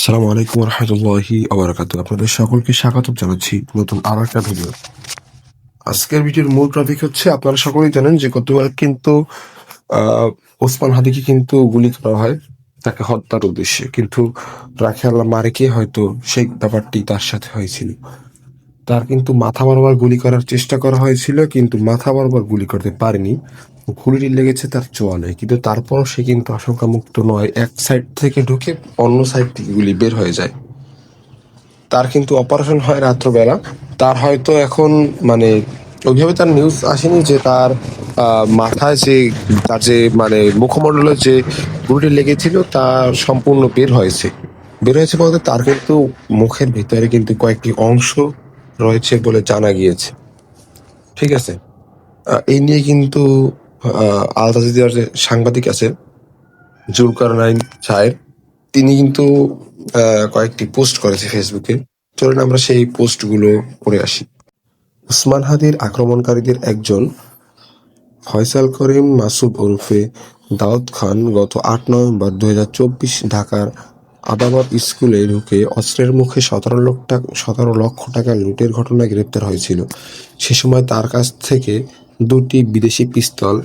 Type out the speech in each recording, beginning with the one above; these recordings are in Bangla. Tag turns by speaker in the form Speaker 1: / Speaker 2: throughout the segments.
Speaker 1: আসসালামু আলাইকুম রহমতুল্লাহি আবরাকাতু আপনাদের সকলকে স্বাগত জানাচ্ছি নতুন আরও একটা ভিডিও আজকের ভিডিওর মূল টপিক হচ্ছে, আপনারা সকলেই জানেন যে গতবার কিন্তু ওসমান হাদিকে কিন্তু গুলি করা হয়, তাকে হত্যার উদ্দেশ্যে। কিন্তু রাখে আল্লাহ মারেকে হয়তো সেই ব্যাপারটি তার সাথে হয়েছিল। তার কিন্তু মাথা বরাবর গুলি করার চেষ্টা করা হয়েছিল, কিন্তু মাথা বরাবর গুলি করতে পারেনি। গুলিটি লেগেছে তার চোয়ালে কিন্তু তারপরও সে কিন্তু আশঙ্কা মুক্ত নয়। এক সাইড থেকে ঢুকে অন্য সাইড থেকে গুলি বের হয়ে যায়। তার কিন্তু অপারেশন হয় রাত্রবেলা। তার হয়তো এখন মানে ওইভাবে তার নিউজ আসেনি যে তার মাথায় যে তার যে মানে মুখমণ্ডলে যে গুলিটি লেগেছিল তা সম্পূর্ণ বের হয়েছে। বের হয়েছে বলতে তার কিন্তু মুখের ভিতরে কিন্তু কয়েকটি অংশ রয়েছে বলে জানা গিয়েছে। ঠিক আছে? এই নিয়ে কিন্তু আল জাজিরার যে সাংবাদিক আছে, জুলকার নাইন সাহেব, তিনি কিন্তু কয়েকটি পোস্ট করেছে ফেসবুকে। চলুন আমরা সেই পোস্টগুলো পড়ে আসি। উসমান হাদির আক্রমণকারীদের একজন, ফয়সাল করিম মাসুদ ওরফে দাউদ খান, গত আট নভেম্বর দুই হাজার চব্বিশ ঢাকার আদাবর স্কুলে ঢুকে অস্ত্রের মুখে সতেরো লক্ষ টাকা, সতেরো লক্ষ টাকা লুটের ঘটনায় গ্রেপ্তার হয়েছিল। সে সময় তার কাছ থেকে দুটি বিদেশি পিস্তল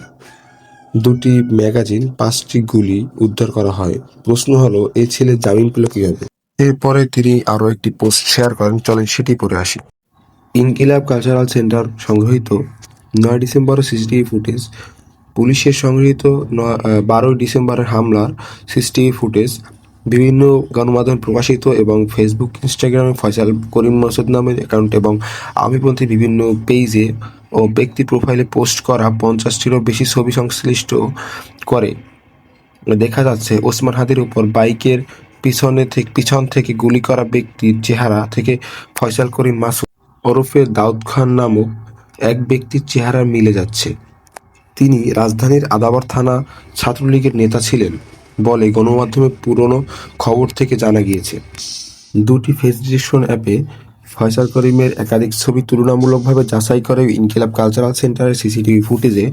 Speaker 1: দুটি ম্যাগাজিন, পাঁচটি গুলি উদ্ধার করা হয়। প্রশ্ন হলো এই ছেলে জামিন পেল কীভাবে? এরপরে তিনি আরও একটি পোস্ট শেয়ার করেন, চলেন সেটি পরে আসি। ইনকিলাব কালচারাল সেন্টার সংগৃহীত, নয় ডিসেম্বর সিসিটিভি ফুটেজ। পুলিশের সংগৃহীত বারোই ডিসেম্বরের হামলার সিসিটিভি ফুটেজ। বিভিন্ন গণমাধ্যমে প্রকাশিত এবং ফেসবুক ইনস্টাগ্রামে ফয়সাল করিম মাসুদ নামের অ্যাকাউন্ট এবং আমিপন্থী বিভিন্ন পেজে ও ব্যক্তি প্রোফাইলে পোস্ট করা পঞ্চাশটিরও বেশি ছবি সংশ্লিষ্ট করে। দেখা যাচ্ছে, ওসমান হাদির উপর বাইকের পিছনে থেকে পিছন থেকে গুলি করা ব্যক্তির চেহারা থেকে ফয়সাল করিম মাসুদ ওরফে দাউদ খান নামক এক ব্যক্তির চেহারা মিলে যাচ্ছে। তিনি রাজধানীর আদাবর থানা ছাত্রলীগের নেতা ছিলেন। বলে গণমাধ্যমে পুরনো খবর থেকে জানা গিয়েছে। দুটি ফেস অ্যাপে ফয়সাল করিমের একাধিক ছবি তুলনামূলকভাবে যাচাই করে ইনকিলাব কালচারাল সেন্টারের সিসিটিভি ফুটেজে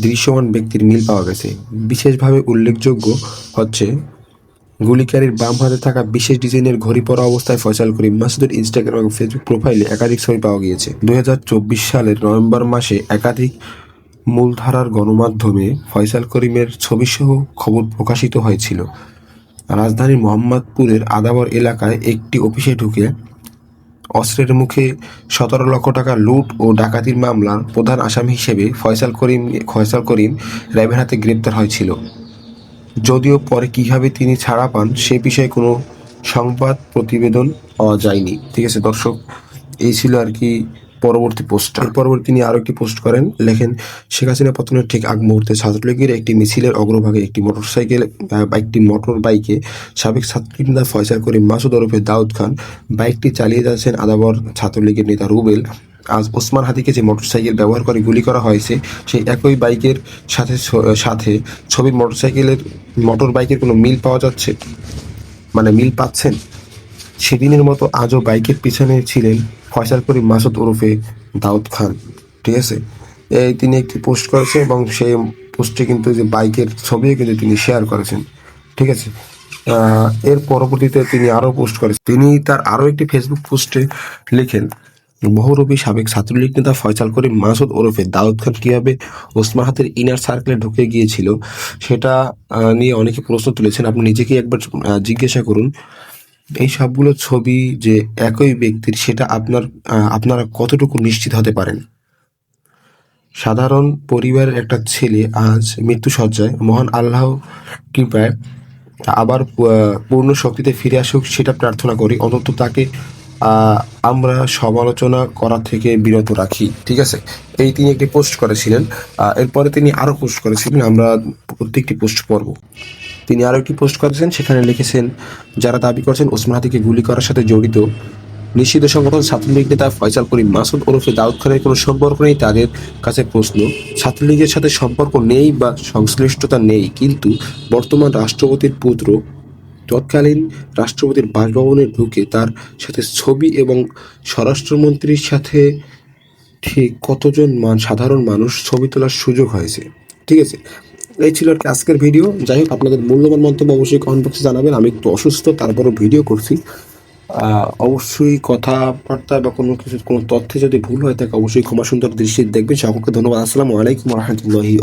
Speaker 1: দৃশ্যমান ব্যক্তির মিল পাওয়া গেছে। বিশেষভাবে উল্লেখযোগ্য হচ্ছে, গুলিকারীর বাম হাতে থাকা বিশেষ ডিজাইনের ঘড়ি পরা অবস্থায় ফয়সাল করিম মাসুদের ইনস্টাগ্রাম এবং ফেসবুক প্রোফাইলে একাধিক ছবি পাওয়া গিয়েছে। দু হাজার চব্বিশ সালের নভেম্বর মাসে একাধিক মূলধারার গণমাধ্যমে ফয়সাল করিমের ছবিসহ খবর প্রকাশিত হয়েছিল। রাজধানীর মোহাম্মদপুরের আদাবর এলাকায় একটি অফিসে ঢুকে অস্ত্রের মুখে সতেরো লক্ষ টাকা লুট ও ডাকাতির মামলার প্রধান আসামি হিসেবে ফয়সাল করিম ফয়সাল করিম র্যাবের হাতে গ্রেপ্তার হয়েছিল। যদিও পরে কীভাবে তিনি ছাড়া পান সে বিষয়ে কোনো সংবাদ প্রতিবেদন পাওয়া যায়নি। ঠিক আছে, দর্শক, এই ছিল আর কি পরবর্তী পোস্ট পরবর্তী তিনি আরও একটি পোস্ট করেন। লেখেন, শেখ হাসিনা পতনের ঠিক আগ মুহূর্তে ছাত্রলীগের একটি মিছিলের অগ্রভাগে একটি মোটরসাইকেল একটি মোটর বাইকে সাবেক ছাত্রলীগ নেতা ফয়সাল করিম মাসুদ ওরফে দাউদ খান বাইকটি চালিয়ে যাচ্ছেন আদাবর ছাত্রলীগের নেতা রুবেল। আজ ওসমান হাদিকে যে মোটরসাইকেল ব্যবহার করে গুলি করা হয়েছে সেই একই বাইকের সাথে সাথে ছবি মোটরসাইকেলের মোটর বাইকের কোনো মিল পাওয়া যাচ্ছে? মানে মিল পাচ্ছেন? সেদিনের মতো আজও বাইকের পিছনে ছিলেন ফয়সাল করিম মাসুদ ওরফে দাউদ খান, ঠিক আছে? এই তিনি একটি পোস্ট করেছেন এবং সেই পোস্টে কিন্তু যে বাইকের ছবিও কিন্তু তিনি শেয়ার করেছেন, ঠিক আছে? এর পরবর্তীতে তিনি আরও পোস্ট করেছেন। তিনি তার আরও একটি ফেসবুক পোস্টে লিখেন, বহুরূপী সাবেক ছাত্রলীগ নেতা ফয়সাল করিম মাসুদ ওরফে দাউদ খান কীভাবে ওসমাহাতের ইনার সার্কেলে ঢুকে গিয়েছিল, সেটা নিয়ে অনেকে প্রশ্ন তুলেছেন। আপনি নিজেকে একবার জিজ্ঞাসা করুন। এই সবগুলো ছবি যে একই ব্যক্তির, সেটা আপনার আপনারা কতটুকু নিশ্চিত হতে পারেন? সাধারণ পরিবারের একটা ছেলে আজ মৃত্যুসজ্জায়, মহান আল্লাহ কৃপায়, আবার পূর্ণ শক্তিতে ফিরে আসুক, সেটা প্রার্থনা করি। অন্তত তাকে আমরা সমালোচনা করা থেকে বিরত রাখি, ঠিক আছে? এই তিনি একটি পোস্ট করেছিলেন এরপরে তিনি আরও পোস্ট করেছিলেন, আমরা প্রত্যেকটি পোস্ট পড়ব। তিনি আরও একটি পোস্ট করেছেন, সেখানে লিখেছেন, যারা দাবি করছেন ওসমান হাদিকে গুলি করার সাথে জড়িত নিষিদ্ধ সংগঠন ছাত্রলীগ নেতা ফয়সাল করিম মাসুদ ওরফে দাউদ খানের কোনো সম্পর্ক নেই তাদের কাছে প্রশ্ন, ছাত্রলীগের সাথে সম্পর্ক নেই বা সংশ্লিষ্টতা নেই, কিন্তু বর্তমান রাষ্ট্রপতির পুত্র, তৎকালীন রাষ্ট্রপতির বাসভবনে ঢুকে তার সাথে ছবি এবং স্বরাষ্ট্রমন্ত্রীর সাথে ঠিক কতজন মান, সাধারণ মানুষ ছবি তোলার সুযোগ হয়েছে। ঠিক আছে এই ছিল আর কি আজকের ভিডিও। যাই হোক, আপনাদের মূল্যবান মন্তব্য অবশ্যই কমেন্ট বক্সে জানাবেন। আমি একটু অসুস্থ, তারপরও ভিডিও করছি। অবশ্যই কথাবার্তা বা কোনো কিছু, কোনো তথ্যে যদি ভুল হয় থাকে, অবশ্যই ক্ষমা সুন্দর দৃষ্টিতে দেখবেন। সকলকে ধন্যবাদ। আসসালামু আলাইকুম রহমতুল্লাহি